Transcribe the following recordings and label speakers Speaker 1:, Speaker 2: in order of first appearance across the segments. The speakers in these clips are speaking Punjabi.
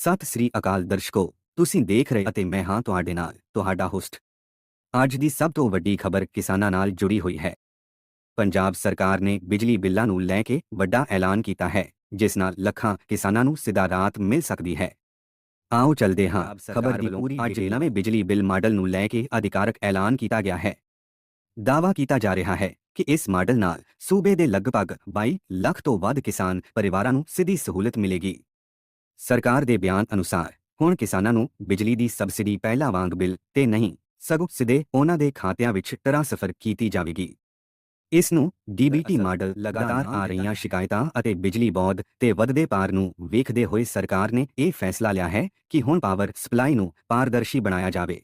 Speaker 1: ਸਤਿ ਸ੍ਰੀ ਅਕਾਲ ਦਰਸ਼ਕੋ ਤੁਸੀਂ ਦੇਖ ਰਹੇ ਅਤੇ ਮੈਂ ਹਾਂ ਤੁਹਾਡੇ ਨਾਲ ਤੁਹਾਡਾ ਹੋਸਟ ਅੱਜ ਦੀ ਸਭ ਤੋਂ ਵੱਡੀ ਖਬਰ ਕਿਸਾਨਾਂ ਨਾਲ ਜੁੜੀ ਹੋਈ ਹੈ। ਪੰਜਾਬ ਸਰਕਾਰ ਨੇ ਬਿਜਲੀ ਬਿੱਲਾਂ ਨੂੰ ਲੈ ਕੇ ਵੱਡਾ ਐਲਾਨ ਕੀਤਾ ਹੈ ਜਿਸ ਨਾਲ ਲੱਖਾਂ ਕਿਸਾਨਾਂ ਨੂੰ ਸਿੱਧਾ ਰਾਹਤ ਮਿਲ ਸਕਦੀ ਹੈ। ਆਓ ਚੱਲਦੇ ਹਾਂ ਖਬਰ ਦੀ ਪੂਰੀ ਅੱਜ ਨਵੇਂ ਬਿਜਲੀ ਬਿੱਲ ਮਾਡਲ ਨੂੰ ਲੈ ਕੇ ਅਧਿਕਾਰਕ ਐਲਾਨ ਕੀਤਾ ਗਿਆ ਹੈ। ਦਾਅਵਾ ਕੀਤਾ ਜਾ ਰਿਹਾ ਹੈ ਕਿ ਇਸ ਮਾਡਲ ਨਾਲ ਸੂਬੇ ਦੇ ਲਗਭਗ 22 ਲੱਖ ਤੋਂ ਵੱਧ ਕਿਸਾਨ ਪਰਿਵਾਰਾਂ ਨੂੰ ਸਿੱਧੀ ਸਹੂਲਤ ਮਿਲੇਗੀ। ਸਰਕਾਰ ਦੇ ਬਿਆਨ ਅਨੁਸਾਰ ਹੁਣ ਕਿਸਾਨਾਂ ਨੂੰ ਬਿਜਲੀ ਦੀ ਸਬਸਿਡੀ ਪਹਿਲਾਂ ਵਾਂਗ ਬਿੱਲ ਤੇ ਨਹੀਂ ਸਗੋਂ ਸਿੱਧੇ ਉਹਨਾਂ ਦੇ ਖਾਤਿਆਂ ਵਿੱਚ ਟ੍ਰਾਂਸਫਰ ਕੀਤੀ ਜਾਵੇਗੀ। ਇਸ ਨੂੰ ਡੀਬੀਟੀ ਮਾਡਲ ਲਗਾਤਾਰ ਆ ਰਹੀਆਂ ਸ਼ਿਕਾਇਤਾਂ ਅਤੇ ਬਿਜਲੀ ਬੋਰਡ ਤੇ ਵੱਧਦੇ ਪਾਰ ਨੂੰ ਵੇਖਦੇ ਹੋਏ ਸਰਕਾਰ ਨੇ ਇਹ ਫੈਸਲਾ ਲਿਆ ਹੈ ਕਿ ਹੁਣ ਪਾਵਰ ਸਪਲਾਈ ਨੂੰ ਪਾਰਦਰਸ਼ੀ ਬਣਾਇਆ ਜਾਵੇ।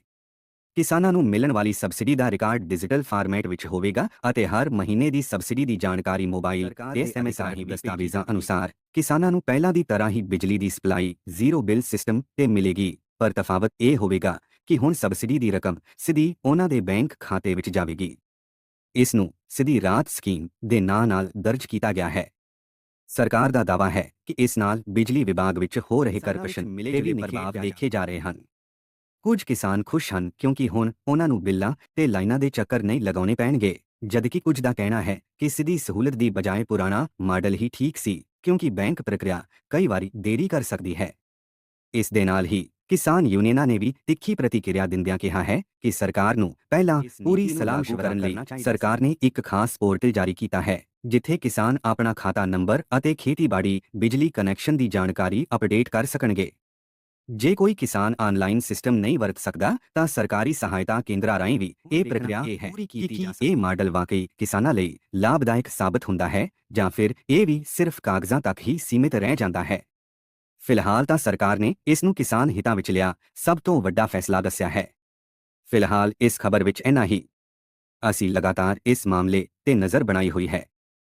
Speaker 1: ਕਿਸਾਨਾਂ ਨੂੰ ਮਿਲਣ ਵਾਲੀ ਸਬਸਿਡੀ ਦਾ ਰਿਕਾਰਡ ਡਿਜੀਟਲ ਫਾਰਮੈਟ ਵਿੱਚ ਹੋਵੇਗਾ ਅਤੇ ਹਰ ਮਹੀਨੇ ਦੀ ਸਬਸਿਡੀ ਦੀ ਜਾਣਕਾਰੀ ਮੋਬਾਈਲ ਤੇ ਐਸਐਮਐਸ ਰਾਹੀਂ ਦਸਤਾਵੇਜ਼ਾਂ ਅਨੁਸਾਰ ਕਿਸਾਨਾਂ ਨੂੰ ਪਹਿਲਾਂ ਦੀ ਤਰ੍ਹਾਂ ਹੀ ਬਿਜਲੀ ਦੀ ਸਪਲਾਈ ਜ਼ੀਰੋ ਬਿੱਲ ਸਿਸਟਮ ਤੇ ਮਿਲੇਗੀ। ਪਰ ਤਫਾਵਤ ਇਹ ਹੋਵੇਗਾ ਕਿ ਹੁਣ ਸਬਸਿਡੀ ਦੀ ਰਕਮ ਸਿੱਧੀ ਉਹਨਾਂ ਦੇ ਬੈਂਕ ਖਾਤੇ ਵਿੱਚ ਜਾਵੇਗੀ। ਇਸ ਨੂੰ ਸਿੱਧੀ ਰਾਹਤ ਸਕੀਮ ਦੇ ਨਾਂ ਨਾਲ ਦਰਜ ਕੀਤਾ ਗਿਆ ਹੈ। ਸਰਕਾਰ ਦਾ ਦਾਅਵਾ ਹੈ ਕਿ ਇਸ ਨਾਲ ਬਿਜਲੀ ਵਿਭਾਗ ਵਿੱਚ ਹੋ ਰਹੇ ਕਰਪਸ਼ਨ ਤੇ ਵੀ ਪ੍ਰਭਾਵ ਦੇਖੇ ਜਾ ਰਹੇ ਹਨ। ਕੁਝ ਕਿਸਾਨ ਖੁਸ਼ ਹਨ ਕਿਉਂਕਿ ਹੁਣ ਉਹਨਾਂ ਨੂੰ ਬਿੱਲਾਂ ਤੇ ਲਾਈਨਾਂ ਦੇ ਚੱਕਰ ਨਹੀਂ ਲਗਾਉਣੇ ਪੈਣਗੇ। ਜਦਕਿ ਕੁਝ ਦਾ ਕਹਿਣਾ ਹੈ ਕਿ ਸਿੱਧੀ ਸਹੂਲਤ ਦੀ ਬਜਾਏ ਪੁਰਾਣਾ ਮਾਡਲ ਹੀ ਠੀਕ ਸੀ। ਕਿਉਂਕਿ ਬੈਂਕ ਪ੍ਰਕਿਰਿਆ ਕਈ ਵਾਰੀ ਦੇਰੀ ਕਰ ਸਕਦੀ ਹੈ। ਇਸ ਦੇ ਨਾਲ ਹੀ ਕਿਸਾਨ ਯੂਨੀਅਨਾਂ ਨੇ ਵੀ ਤਿੱਖੀ ਪ੍ਰਤੀਕਿਰਿਆ ਦਿੰਦਿਆਂ ਕਿਹਾ ਹੈ ਕਿ ਸਰਕਾਰ ਨੂੰ ਪਹਿਲਾਂ ਪੂਰੀ ਸਲਾਹ ਕਰਨ ਲਈ ਸਰਕਾਰ ਨੇ ਇੱਕ ਖਾਸ ਪੋਰਟਲ ਜਾਰੀ ਕੀਤਾ ਹੈ ਜਿੱਥੇ ਕਿਸਾਨ ਆਪਣਾ ਖਾਤਾ ਨੰਬਰ ਅਤੇ ਖੇਤੀਬਾੜੀ ਬਿਜਲੀ ਕਨੈਕਸ਼ਨ ਦੀ ਜਾਣਕਾਰੀ ਅਪਡੇਟ ਕਰ ਸਕਣਗੇ। ਜੇ ਕੋਈ ਕਿਸਾਨ ਆਨਲਾਈਨ ਸਿਸਟਮ ਨਹੀਂ ਵਰਤ ਸਕਦਾ ਤਾਂ ਸਰਕਾਰੀ ਸਹਾਇਤਾ ਕੇਂਦਰਾਂ ਰਾਹੀਂ ਵੀ ਇਹ ਪ੍ਰਕਿਰਿਆ ਹੈ ਕੀ ਇਹ ਮਾਡਲ ਵਾਕਈ ਕਿਸਾਨਾਂ ਲਈ ਲਾਭਦਾਇਕ ਸਾਬਤ ਹੁੰਦਾ ਹੈ ਜਾਂ ਫਿਰ ਇਹ ਵੀ ਸਿਰਫ ਕਾਗਜ਼ਾਂ ਤੱਕ ਹੀ ਸੀਮਿਤ ਰਹਿ ਜਾਂਦਾ ਹੈ? ਫਿਲਹਾਲ ਤਾਂ ਸਰਕਾਰ ਨੇ ਇਸ ਨੂੰ ਕਿਸਾਨ ਹਿੱਤਾਂ ਵਿੱਚ ਲਿਆ ਸਭ ਤੋਂ ਵੱਡਾ ਫੈਸਲਾ ਦੱਸਿਆ ਹੈ। ਫਿਲਹਾਲ ਇਸ ਖਬਰ ਵਿੱਚ ਇੰਨਾ ਹੀ। ਅਸੀਂ ਲਗਾਤਾਰ ਇਸ ਮਾਮਲੇ ਤੇ ਨਜ਼ਰ ਬਣਾਈ ਹੋਈ ਹੈ।